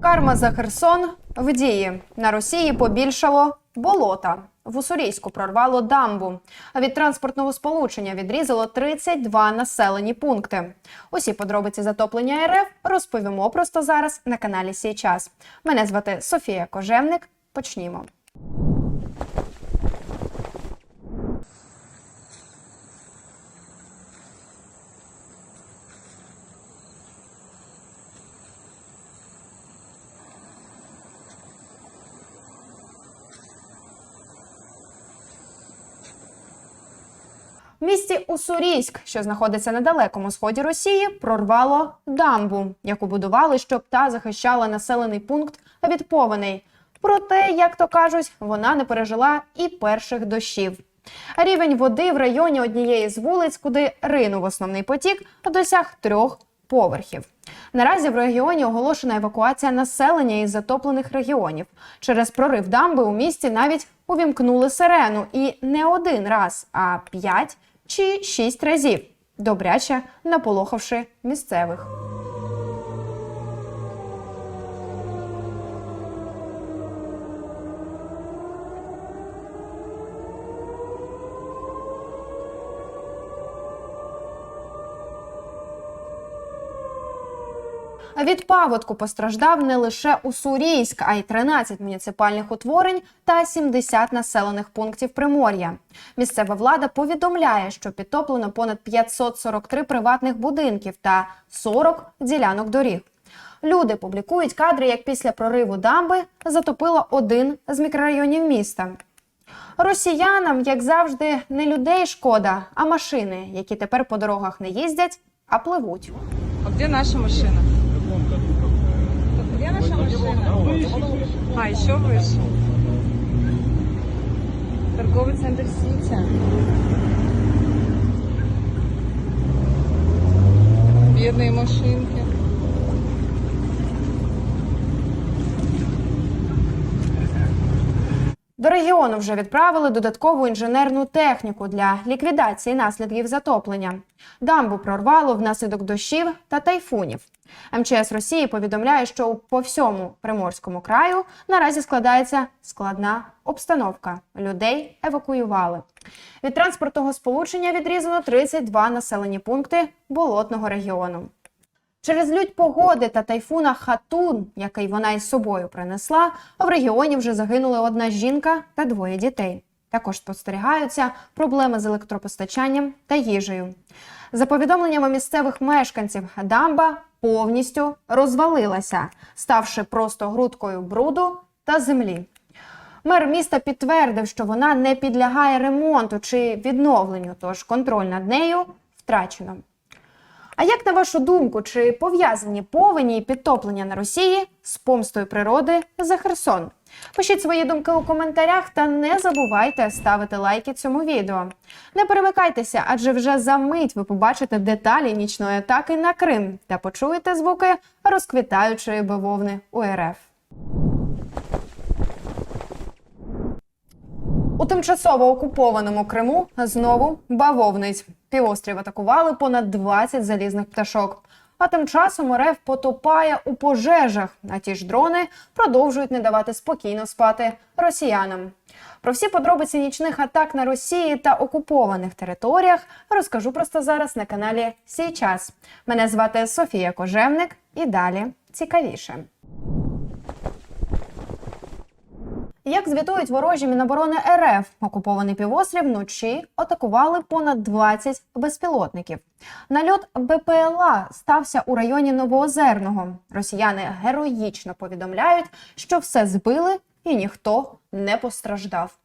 Карма за Херсон в дії на Росії побільшало болота. В Уссурійську прорвало дамбу. А від транспортного сполучення відрізало 32 населені пункти. Усі подробиці затоплення РФ розповімо просто зараз на каналі Сій час. Мене звати Софія Кожевник. Почнімо. В місті Уссурійськ, що знаходиться на далекому сході Росії, прорвало дамбу, яку будували, щоб та захищала населений пункт від повеней. Проте, як то кажуть, вона не пережила і перших дощів. Рівень води в районі однієї з вулиць, куди ринув основний потік, досяг трьох поверхів. Наразі в регіоні оголошена евакуація населення із затоплених регіонів. Через прорив дамби у місті навіть увімкнули сирену і не один раз, а п'ять чи шість разів, добряче наполохавши місцевих. Від паводку постраждав не лише Уссурійськ, а й 13 муніципальних утворень та 70 населених пунктів Примор'я. Місцева влада повідомляє, що підтоплено понад 543 приватних будинків та 40 ділянок доріг. Люди публікують кадри, як після прориву дамби затопило один з мікрорайонів міста. Росіянам, як завжди, не людей шкода, а машини, які тепер по дорогах не їздять, а пливуть. А где наша машина? Где наша машина? А, еще выше. Торговый центр Сити. Бедные машинки. До регіону вже відправили додаткову інженерну техніку для ліквідації наслідків затоплення. Дамбу прорвало внаслідок дощів та тайфунів. МЧС Росії повідомляє, що по всьому приморському краю наразі складається складна обстановка. Людей евакуювали. Від транспортного сполучення відрізано 32 населені пункти болотного регіону. Через лють погоди та тайфуна Хатун, який вона із собою принесла, в регіоні вже загинули одна жінка та двоє дітей. Також спостерігаються проблеми з електропостачанням та їжею. За повідомленнями місцевих мешканців, дамба повністю розвалилася, ставши просто грудкою бруду та землі. Мер міста підтвердив, що вона не підлягає ремонту чи відновленню, тож контроль над нею втрачено. А як на вашу думку, чи пов'язані повені і підтоплення на Росії з помстою природи за Херсон? Пишіть свої думки у коментарях та не забувайте ставити лайки цьому відео. Не перемикайтеся, адже вже за мить ви побачите деталі нічної атаки на Крим та почуєте звуки розквітаючої бавовни у РФ. У тимчасово окупованому Криму знову бавовниць. Півострів атакували понад 20 залізних пташок. А тим часом РФ потопає у пожежах, а ті ж дрони продовжують не давати спокійно спати росіянам. Про всі подробиці нічних атак на Росії та окупованих територіях розкажу просто зараз на каналі Сій час. Мене звати Софія Кожевник і далі цікавіше. Як звітують ворожі Міноборони РФ, окупований півострів вночі атакували понад 20 безпілотників. Нальот БПЛА стався у районі Новоозерного. Росіяни героїчно повідомляють, що все збили і ніхто не постраждав.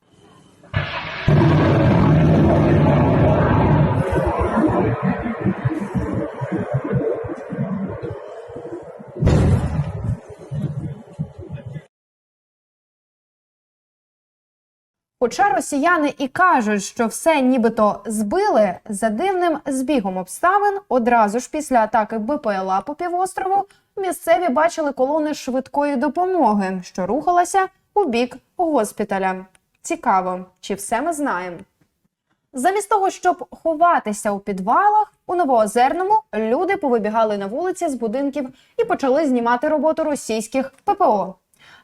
Хоча росіяни і кажуть, що все нібито збили, за дивним збігом обставин одразу ж після атаки БПЛА по півострову місцеві бачили колони швидкої допомоги, що рухалася у бік госпіталя. Цікаво, чи все ми знаємо. Замість того, щоб ховатися у підвалах, у Новоозерному люди повибігали на вулиці з будинків і почали знімати роботу російських ППО.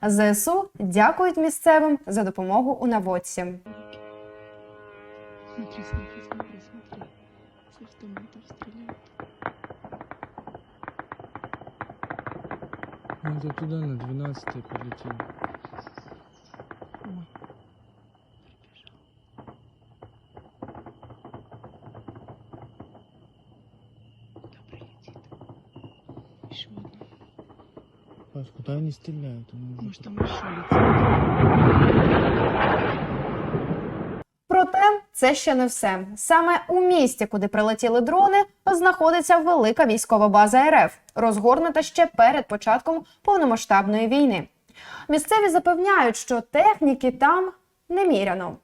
ЗСУ дякують місцевим за допомогу у наводці. Смотри, смотри, смотри, смотри. С автоматов стреляют. Ну, это туда на 12 полетел. Ой. Куда прилетит? Еще одна. Паш, куда они стреляют? Они уже- Может, там еще? Проте це ще не все. Саме у місті, куди прилетіли дрони, знаходиться велика військова база РФ, розгорнута ще перед початком повномасштабної війни. Місцеві запевняють, що техніки там неміряно.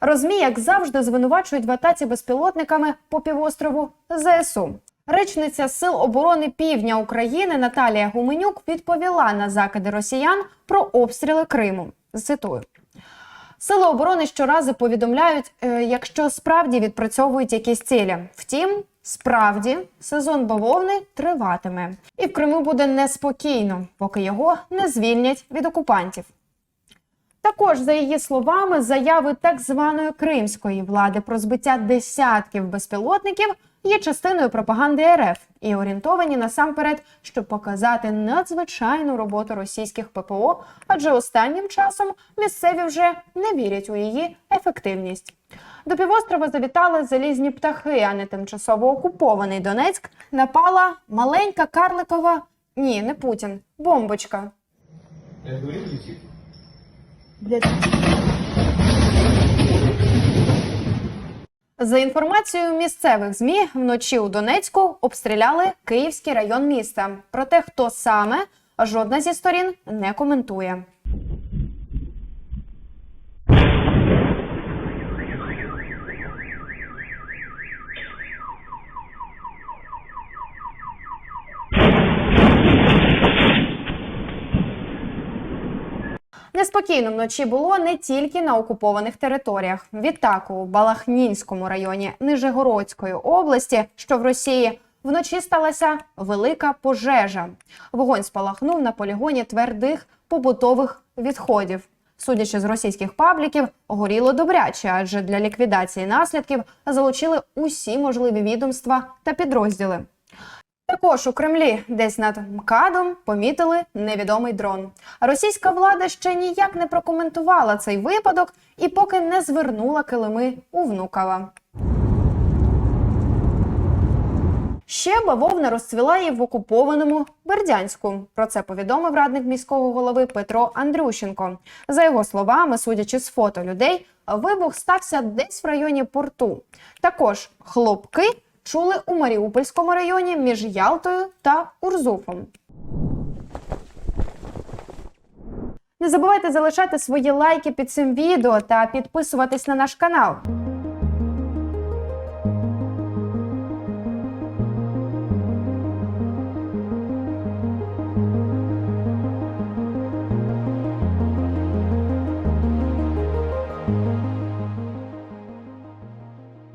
Розмі, як завжди, звинувачують в атаці безпілотниками по півострову ЗСУ. Речниця Сил оборони Півдня України Наталія Гуменюк відповіла на закиди росіян про обстріли Криму. Цитую. Сили оборони щоразу повідомляють, е, якщо справді відпрацьовують якісь цілі. Втім, справді сезон бавовни триватиме, і в Криму буде неспокійно, поки його не звільнять від окупантів. Також, за її словами, заяви так званої кримської влади про збиття десятків безпілотників є частиною пропаганди РФ і орієнтовані насамперед, щоб показати надзвичайну роботу російських ППО, адже останнім часом місцеві вже не вірять у її ефективність. До півострова завітали залізні птахи, а не тимчасово окупований Донецьк. Напала маленька карликова. Ні, не Путін, бомбочка. За інформацією місцевих змі, вночі у Донецьку обстріляли Київський район міста. Проте хто саме жодна зі сторін не коментує. Неспокійно вночі було не тільки на окупованих територіях. Відтак у Балахнінському районі Нижегородської області, що в Росії, вночі сталася велика пожежа. Вогонь спалахнув на полігоні твердих побутових відходів. Судячи з російських пабліків, горіло добряче, адже для ліквідації наслідків залучили усі можливі відомства та підрозділи. Також у Кремлі, десь над МКАДом, помітили невідомий дрон. Російська влада ще ніяк не прокоментувала цей випадок і поки не звернула килими у Внуково. Ще бавовна розцвіла і в окупованому Бердянську. Про це повідомив радник міського голови Петро Андрющенко. За його словами, судячи з фото людей, вибух стався десь в районі порту. Також хлопки чули у Маріупольському районі між Ялтою та Урзуфом. Не забувайте залишати свої лайки під цим відео та підписуватись на наш канал.